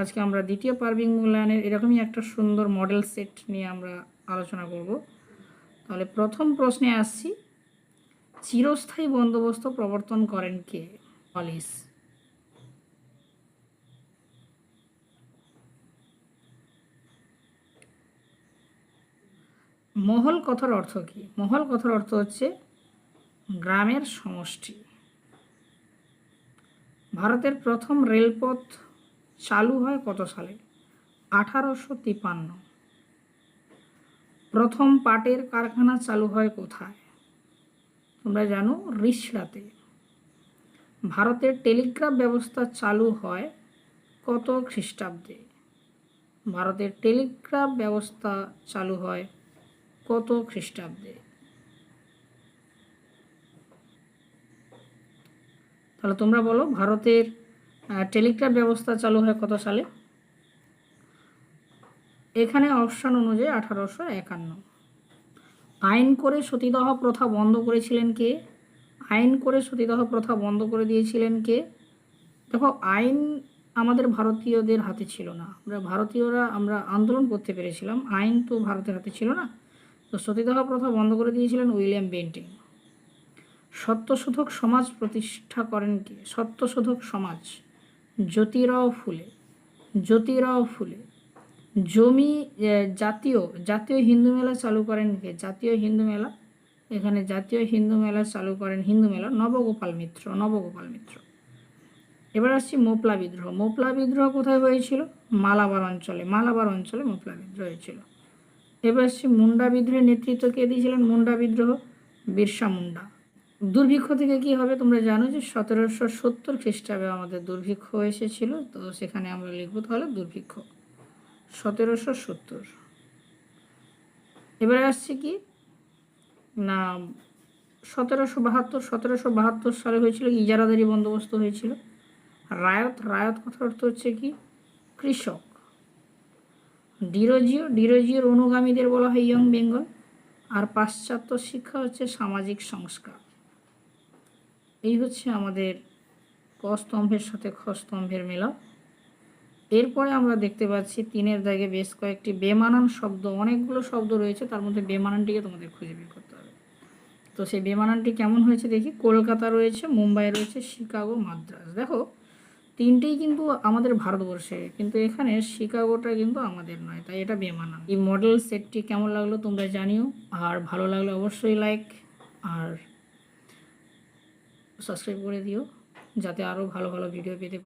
আজকে আমরা দ্বিতীয় পার্বিং মূল্যায়নের এরকমই একটা সুন্দর মডেল সেট নিয়ে আমরা আলোচনা করব। তাহলে প্রথম প্রশ্নে আসছি, চিরস্থায়ী বন্দোবস্ত প্রবর্তন করেন কে? পলিস মহল কথার অর্থ কী? মহল কথার অর্থ হচ্ছে গ্রামের সমষ্টি। ভারতের প্রথম রেলপথ চালু হয় কত সালে? আঠারোশো তিপান্ন। প্রথম পাটের কারখানা চালু হয় কোথায়? তোমরা জানো রিসড়াতে ভারতের টেলিগ্রাফ ব্যবস্থা চালু হয় কত খ্রিস্টাব্দে? ভারতের টেলিগ্রাফ ব্যবস্থা চালু হয় কত খ্রিস্টাব্দে? তাহলে তোমরা বলো ভারতের টেলিগ্রাফ ব্যবস্থা চালু হয় কত সালে? এখানে অপশান অনুযায়ী আঠারোশো একান্ন। আইন করে সতীদাহ প্রথা বন্ধ করেছিলেন কে? আইন করে সতীদাহ প্রথা বন্ধ করে দিয়েছিলেন কে? দেখো, আইন আমাদের ভারতীয়দের হাতে ছিল না। আমরা ভারতীয়রা, আমরা আন্দোলন করতে পেরেছিলাম। আইন তো ভারতের হাতে ছিল না। তো সতীদাহ প্রথা বন্ধ করে দিয়েছিলেন উইলিয়াম বেন্টিং। সত্যশোধক সমাজ প্রতিষ্ঠা করেন কে? সত্যশোধক সমাজ। জ্যোতিরাও ফুলে জ্যোতিরাও ফুলে। জমি জাতীয় জাতীয় হিন্দু মেলা চালু করেন কে? জাতীয় হিন্দু মেলা। এখানে জাতীয় হিন্দু মেলা চালু করেন হিন্দু মেলা, নবগোপাল মিত্র নবগোপাল মিত্র। এবার আসছি মোপলা বিদ্রোহ। মোপলা বিদ্রোহ কোথায় হয়েছিল? মালাবার অঞ্চলে মালাবার অঞ্চলে মোপলা বিদ্রোহ হয়েছিল। এবার আসছি মুন্ডা বিদ্রোহের নেতৃত্ব কে দিয়েছিলেন? মুন্ডা বিদ্রোহ বিরসা মুন্ডা। দুর্ভিক্ষ থেকে কি হবে তোমরা জানো যে সতেরোশো সত্তর খ্রিস্টাব্দে আমাদের দুর্ভিক্ষ এসেছিল, তো সেখানে আমরা লিখব তাহলে দুর্ভিক্ষ। সতেরোশো সত্তর। এবারে আসছে কি? না, সতেরোশো বাহাত্তর সতেরোশো বাহাত্তর সালে হয়েছিল ইজারাদারি বন্দোবস্ত হয়েছিল। রায়ত রায়ত কথার অর্থ হচ্ছে কি? কৃষক। ডিরোজিও, ডিরোজিওর অনুগামীদের বলা হয় ইয়ং বেঙ্গল। আর পাশ্চাত্য শিক্ষা হচ্ছে সামাজিক সংস্কার। এই হচ্ছে আমাদের ক স্তম্ভের সাথে খ স্তম্ভের মেলা এরপরে আমরা দেখতে পাচ্ছি তিনের দাগে বেশ কয়েকটি বেমানান শব্দ, অনেকগুলো শব্দ রয়েছে, তার মধ্যে বেমানানটিকে তোমাদের খুঁজে বের করতে হবে। তো সেই বেমানানটি কেমন হয়েছে দেখি? কলকাতা রয়েছে, মুম্বাই রয়েছে, শিকাগো মাদ্রাজ দেখো, তিনটেই কিন্তু আমাদের ভারতবর্ষে, কিন্তু এখানে শিকাগোটা কিন্তু আমাদের নয়, তাই এটা বেমানান। এই মডেল সেটটি কেমন লাগল তোমরা জানিও, আর ভালো লাগলে অবশ্যই লাইক আর সাবস্ক্রাইব করে দিও যাতে আরও ভালো ভালো ভিডিও পেতে